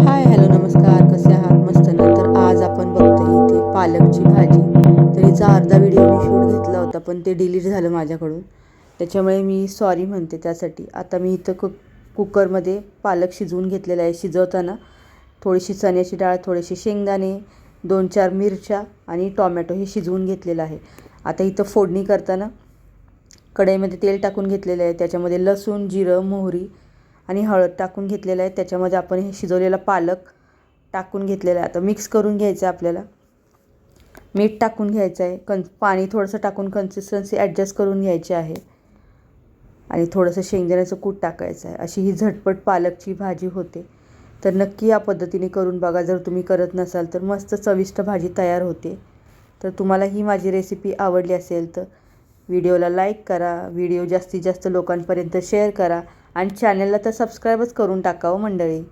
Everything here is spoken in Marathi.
हाय हॅलो नमस्कार. कसे आहात? मस्त ना? तर आज आपण बघतोय इथे पालकची भाजी. तर हिचा अर्धा व्हिडिओ मी शूट घेतला होता पण ते डिलीट झालं माझ्याकडून. त्याच्यामुळे मी सॉरी म्हणते त्यासाठी. आता मी इथं कुक कुकरमध्ये पालक शिजवून घेतलेला आहे शिजवताना. थोडीशी चण्याची डाळ थोडेसे शेंगदाणे दोन चार मिरच्या आणि टॉमॅटो हे शिजवून घेतलेलं आहे. आता इथं फोडणी करताना कढईमध्ये तेल टाकून घेतलेलं आहे. त्याच्यामध्ये लसूण जिरं मोहरी आणि हळद टाकून घेतलेलं आहे. त्याच्यामध्ये आपण हे शिजवलेला पालक टाकून घेतलेला आहे. आता मिक्स करून घ्यायचं आहे आपल्याला. मीठ टाकून घ्यायचं आहे. कन पाणी थोडंसं टाकून कन्सिस्टन्सी ॲडजस्ट करून घ्यायची आहे. आणि थोडंसं शेंगदाण्याचं कूट टाकायचं आहे. अशी ही झटपट पालकची भाजी होते. तर नक्की या पद्धतीने करून बघा. जर तुम्ही करत नसाल तर मस्त चविष्ट भाजी तयार होते. तर तुम्हाला ही माझी रेसिपी आवडली असेल तर व्हिडिओला लाईक करा. व्हिडिओ जास्तीत जास्त लोकांपर्यंत शेअर करा. आणि चॅनलला तर सबस्क्राईबच करून टाकावं हो मंडळी.